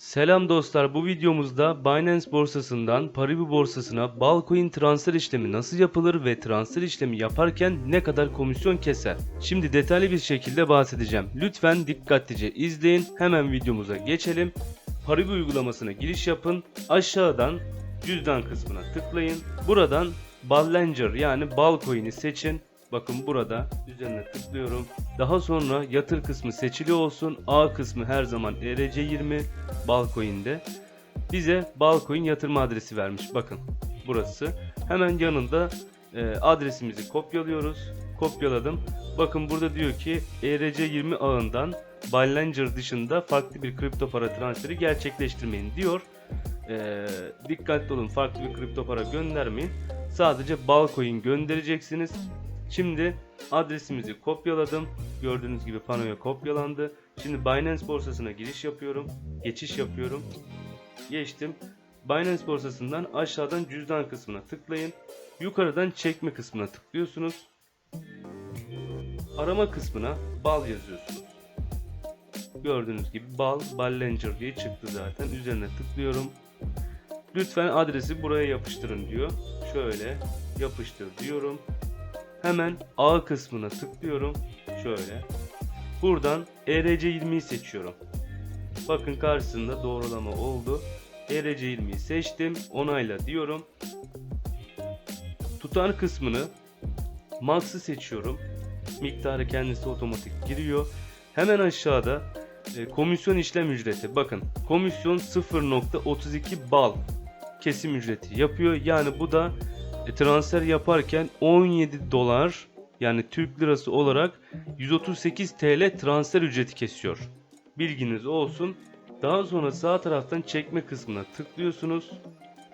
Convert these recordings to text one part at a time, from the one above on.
Selam dostlar bu videomuzda Binance borsasından Paribu borsasına Balcoin transfer işlemi nasıl yapılır ve transfer işlemi yaparken ne kadar komisyon keser? Şimdi detaylı bir şekilde bahsedeceğim. Lütfen dikkatlice izleyin. Hemen videomuza geçelim. Paribu uygulamasına giriş yapın. Aşağıdan cüzdan kısmına tıklayın. Buradan Ballenger yani Balcoin'i seçin. Bakın burada üzerine tıklıyorum. Daha sonra yatır kısmı seçili olsun. A kısmı her zaman E ERC20 Balcoin'de. Bize Balcoin yatırma adresi vermiş. Bakın burası. Hemen yanında e, adresimizi kopyalıyoruz. Kopyaladım. Bakın burada diyor ki E ERC20 ağından Ballenger dışında farklı bir kripto para transferi gerçekleştirmeyin diyor. E, dikkatli olun farklı bir kripto para göndermeyin. Sadece Balcoin göndereceksiniz. Şimdi adresimizi kopyaladım. Gördüğünüz gibi panoya kopyalandı. Şimdi Binance borsasına giriş yapıyorum. Geçiş yapıyorum. Geçtim. Binance borsasından aşağıdan cüzdan kısmına tıklayın. Yukarıdan çekme kısmına tıklıyorsunuz. Arama kısmına bal yazıyorsunuz. Gördüğünüz gibi bal, Ballenger diye çıktı zaten. Üzerine tıklıyorum. Lütfen adresi buraya yapıştırın diyor. Şöyle yapıştır diyorum. Hemen A kısmına tıklıyorum. Şöyle. Buradan E ERC20'yi seçiyorum. Bakın karşısında doğrulama oldu. E ERC20'yi seçtim. Onayla diyorum. Tutar kısmını Max'ı seçiyorum. Miktarı kendisi otomatik giriyor. Hemen aşağıda e, komisyon işlem ücreti. Bakın komisyon 0.32 bal kesim ücreti yapıyor. Yani bu da transfer yaparken 17 dolar yani Türk lirası olarak 138 TL transfer ücreti kesiyor. Bilginiz olsun. Daha sonra sağ taraftan çekme kısmına tıklıyorsunuz.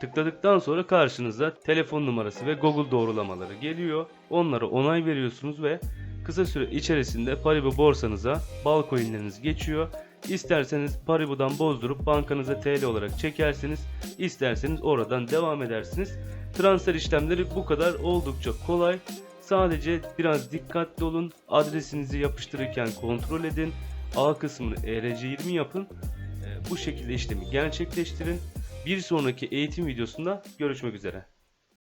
Tıkladıktan sonra karşınıza telefon numarası ve Google doğrulamaları geliyor. Onlara onay veriyorsunuz ve kısa süre içerisinde Paribu borsanıza bal coinleriniz geçiyor. İsterseniz Paribu'dan bozdurup bankanıza TL olarak çekersiniz. İsterseniz oradan devam edersiniz. Transfer işlemleri bu kadar oldukça kolay. Sadece biraz dikkatli olun. Adresinizi yapıştırırken kontrol edin. A kısmını ERC20 yapın. Ee, Bu şekilde işlemi gerçekleştirin. Bir sonraki eğitim videosunda görüşmek üzere.